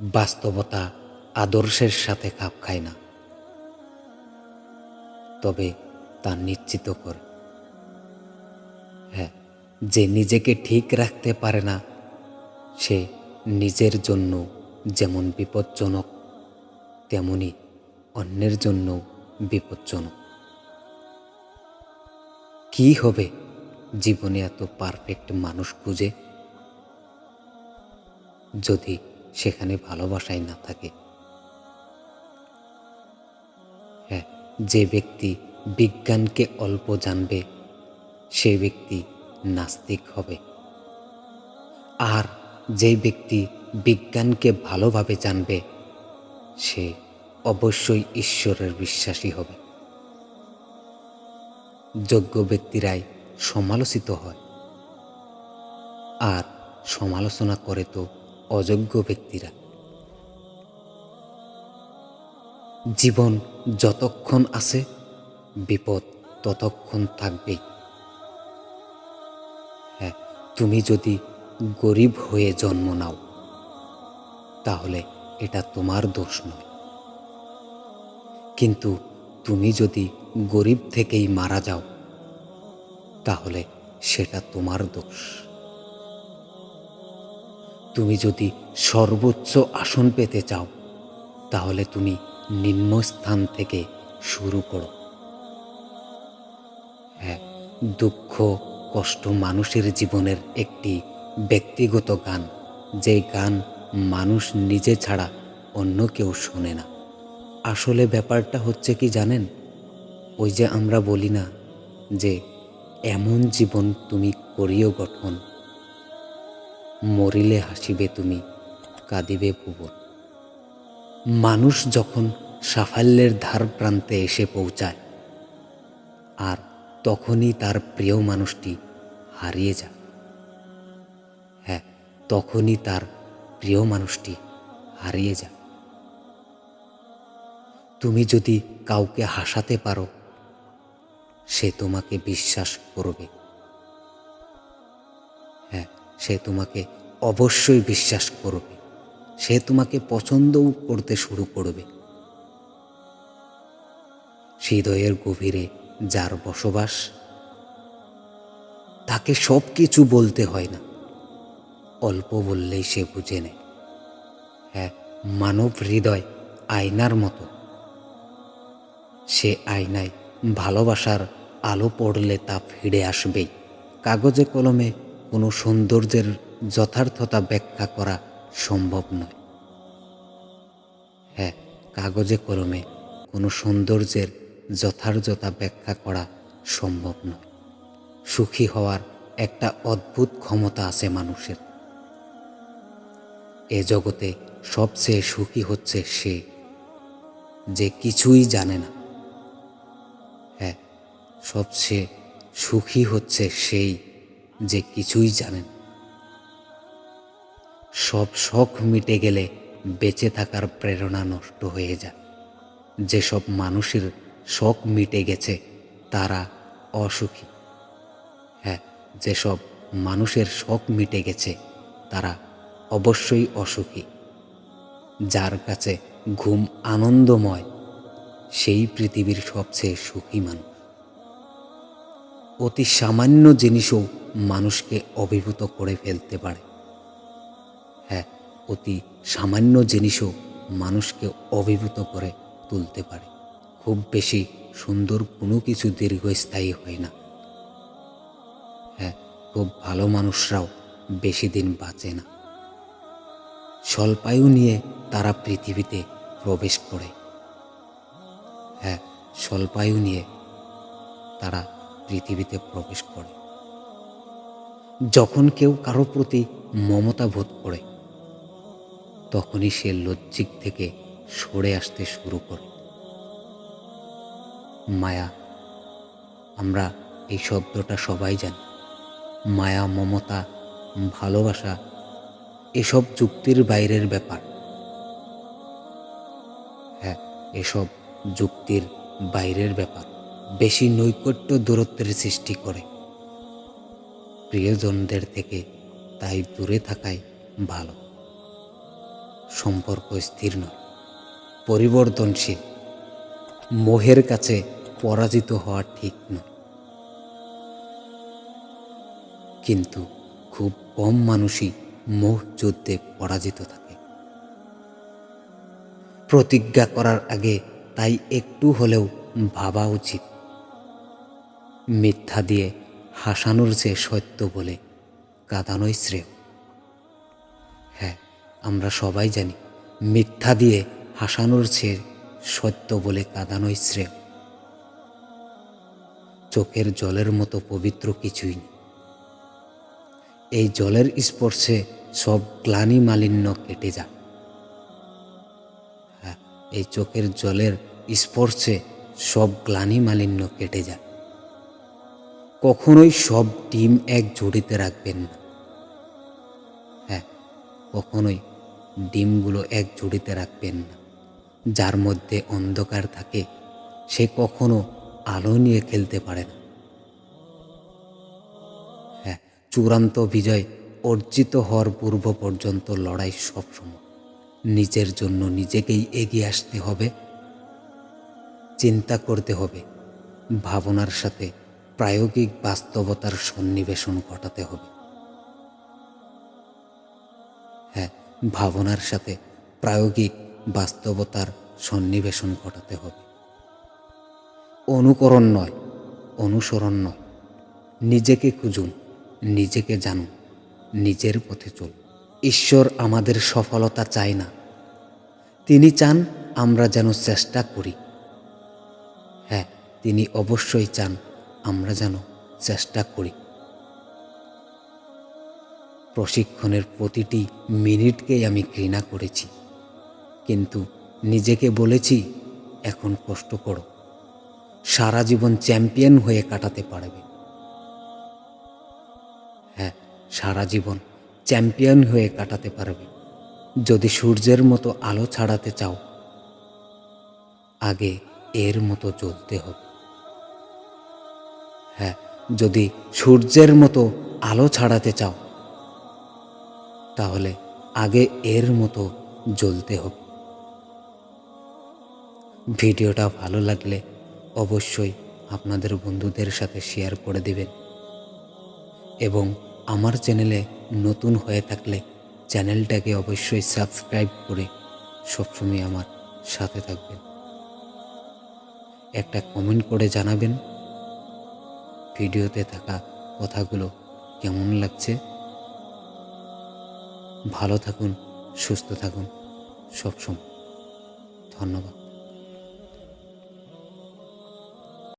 বাস্তবতা আদর্শের সাথে খাপ খায় না। তবে তা নিশ্চিত করে। হ্যাঁ যে নিজেকে ঠিক রাখতে পারে না, সে নিজের জন্য যেমন বিপজ্জনক, তেমনি অন্যের জন্য বিপজ্জনক। কি হবে জীবনে এত পারফেক্ট মানুষ খুঁজে? যদি সেখানে ভালোবাসাই না থাকে। হ্যাঁ যে ব্যক্তি বিজ্ঞানকে অল্প জানবে, সে ব্যক্তি নাস্তিক হবে। আর যে ব্যক্তি বিজ্ঞানকে ভালোভাবে জানবে, সে অবশ্যই ঈশ্বরের বিশ্বাসী হবে। যোগ্য ব্যক্তিরাই সমালোচিত হয়। আর সমালোচনা করে তো অযোগ্য ব্যক্তিরা। জীবন যতক্ষণ আছে, বিপদ ততক্ষণ থাকবেই। হ্যাঁ তুমি যদি গরিব হয়ে জন্ম নাও, তাহলে এটা তোমার দোষ নয়। কিন্তু তুমি যদি গরিব থেকেই মারা যাও, তাহলে সেটা তোমার দোষ। তুমি যদি সর্বোচ্চ আসন পেতে চাও, তাহলে তুমি নিম্ন স্থান থেকে শুরু করো। হ্যাঁ দুঃখ, কষ্ট মানুষের জীবনের একটি ব্যক্তিগত গান। যে গান মানুষ নিজে ছাড়া অন্য কেউ শোনে না। আসলে ব্যাপারটা হচ্ছে কি জানেন? ওই যে আমরা বলি না যে, এমন জীবন তুমি করিও গঠন। মরিলে হাসিবে তুমি, কাঁদিবে ভুবন। মানুষ যখন সাফল্যের ধার প্রান্তে এসে পৌঁছায়, আর তখনই তার প্রিয় মানুষটি হারিয়ে যায়। হ্যাঁ তখনই তার প্রিয় মানুষটি হারিয়ে যায়। তুমি যদি কাউকে হাসাতে পারো, সে তোমাকে বিশ্বাস করবে। সে তোমাকে অবশ্যই বিশ্বাস করবে। সে তোমাকে পছন্দও করতে শুরু করবে। হৃদয়ের গভীরে যার বসবাস, তাকে সব কিছু বলতে হয় না। অল্প বললেই সে বুঝে নেয়। হ্যাঁ মানব হৃদয় আয়নার মতো। সে আয়নায় ভালোবাসার আলো পড়লে তা ফিরে আসবেই। কাগজে কলমে কোনো সৌন্দর্যের যথার্থতা ব্যাখ্যা করা সম্ভব নয়। হ্যাঁ কাগজে কলমে কোনো সৌন্দর্যের যথার্থতা ব্যাখ্যা করা সম্ভব নয়। সুখী হওয়ার একটা অদ্ভুত ক্ষমতা আছে মানুষের। এ জগতে সবচেয়ে সুখী হচ্ছে সে, যে কিছুই জানে না। হ্যাঁ সবচেয়ে সুখী হচ্ছে সেই যে কিছুই জানেন। সব শখ মিটে গেলে বেঁচে থাকার প্রেরণা নষ্ট হয়ে যায়। যেসব মানুষের শখ মিটে গেছে, তারা অসুখী। হ্যাঁ যেসব মানুষের শখ মিটে গেছে, তারা অবশ্যই অসুখী। যার কাছে ঘুম আনন্দময়, সেই পৃথিবীর সবচেয়ে সুখী মানুষ। অতি সামান্য জিনিসও মানুষকে অভিভূত করে ফেলতে পারে। হ্যাঁ অতি সামান্য জিনিসও মানুষকে অভিভূত করে তুলতে পারে। খুব বেশি সুন্দর কোনো কিছু দীর্ঘস্থায়ী হয় না। হ্যাঁ খুব ভালো মানুষরাও বেশি দিন বাঁচে না। স্বল্পায়ু নিয়ে তারা পৃথিবীতে প্রবেশ করে। হ্যাঁ স্বল্পায়ু নিয়ে তারা পৃথিবীতে প্রবেশ করে। যখন কেউ কারও প্রতি মমতা বোধ করে, তখনই সে লজ্জিক থেকে সরে আসতে শুরু করে। মায়া, আমরা এই শব্দটা সবাই জানি। মায়া, মমতা, ভালোবাসা, এসব যুক্তির বাইরের ব্যাপার। হ্যাঁ এসব যুক্তির বাইরের ব্যাপার। বেশি নৈকট্য দূরত্বের সৃষ্টি করে। প্রিয়জনদের থেকে তাই দূরে থাকাই ভালো। সম্পর্ক স্থির নয়, পরিবর্তনশীল। মোহের কাছে পরাজিত হওয়া ঠিক নয়। কিন্তু খুব কম মানুষই মোহ যুদ্ধে পরাজিত থাকে। প্রতিজ্ঞা করার আগে তাই একটু হলেও ভাবা উচিত। মিথ্যা দিয়ে হাসানোর যে সত্য বলে কাঁদানোই শ্রেয়। হ্যাঁ আমরা সবাই জানি, মিথ্যা দিয়ে হাসানোর চেয়ে সত্য বলে কাঁদানোই শ্রেয়। চোখের জলের মতো পবিত্র কিছুই নেই। এই জলের স্পর্শে সব গ্লানি মালিন্য কেটে যায় হ্যাঁ এই চোখের জলের স্পর্শে সব গ্লানি মালিন্য কেটে যায় কখনোই সব ডিম এক জুড়িতে রাখবেন না। হ্যাঁ কখনোই ডিমগুলো এক জুড়িতে রাখবেন না। যার মধ্যে অন্ধকার থাকে, সে কখনো আলো নিয়ে খেলতে পারে না। হ্যাঁ চূড়ান্ত বিজয় অর্জিত হওয়ার পূর্ব পর্যন্ত লড়াই সবসময় নিজের জন্য নিজেকেই এগিয়ে আসতে হবে, চিন্তা করতে হবে, ভাবনার সাথে প্রায়োগিক বাস্তবতার সন্নিবেশন ঘটাতে হবে। হ্যাঁ ভাবনার সাথে প্রায়োগিক বাস্তবতার সন্নিবেশন ঘটাতে হবে। অনুকরণ নয়, অনুসরণ নয়। নিজেকে খুঁজুন, নিজেকে জানুন, নিজের পথে চল ঈশ্বর আমাদের সফলতা চায় না। তিনি চান আমরা যেন চেষ্টা করি। হ্যাঁ তিনি অবশ্যই চান আমরা যেন চেষ্টা করি। প্রশিক্ষণের প্রতিটি মিনিটকেই আমি ঘৃণা করেছি। কিন্তু নিজেকে বলেছি, এখন কষ্ট করো। সারা জীবন চ্যাম্পিয়ন হয়ে কাটাতে পারবে। হ্যাঁ সারা জীবন চ্যাম্পিয়ন হয়ে কাটাতে পারবে। যদি সূর্যের মতো আলো ছাড়াতে চাও, আগে এর মতো জ্বলতে হবে। হ্যাঁ যদি সূর্যের মতো আলো ছাড়াতে চাও, তাহলে আগে এর মতো জ্বলতে হবে ভিডিওটা ভালো লাগলে অবশ্যই আপনাদের বন্ধুদের সাথে শেয়ার করে দেবেন। এবং আমার চ্যানেলে নতুন হয়ে থাকলে চ্যানেলটাকে অবশ্যই সাবস্ক্রাইব করে সবসময় আমার সাথে থাকবেন। একটা কমেন্ট করে জানাবেন ভিডিওতে থাকা কথাগুলো কেমন লাগছে? ভালো থাকুন সুস্থ থাকুন সবসময়। ধন্যবাদ।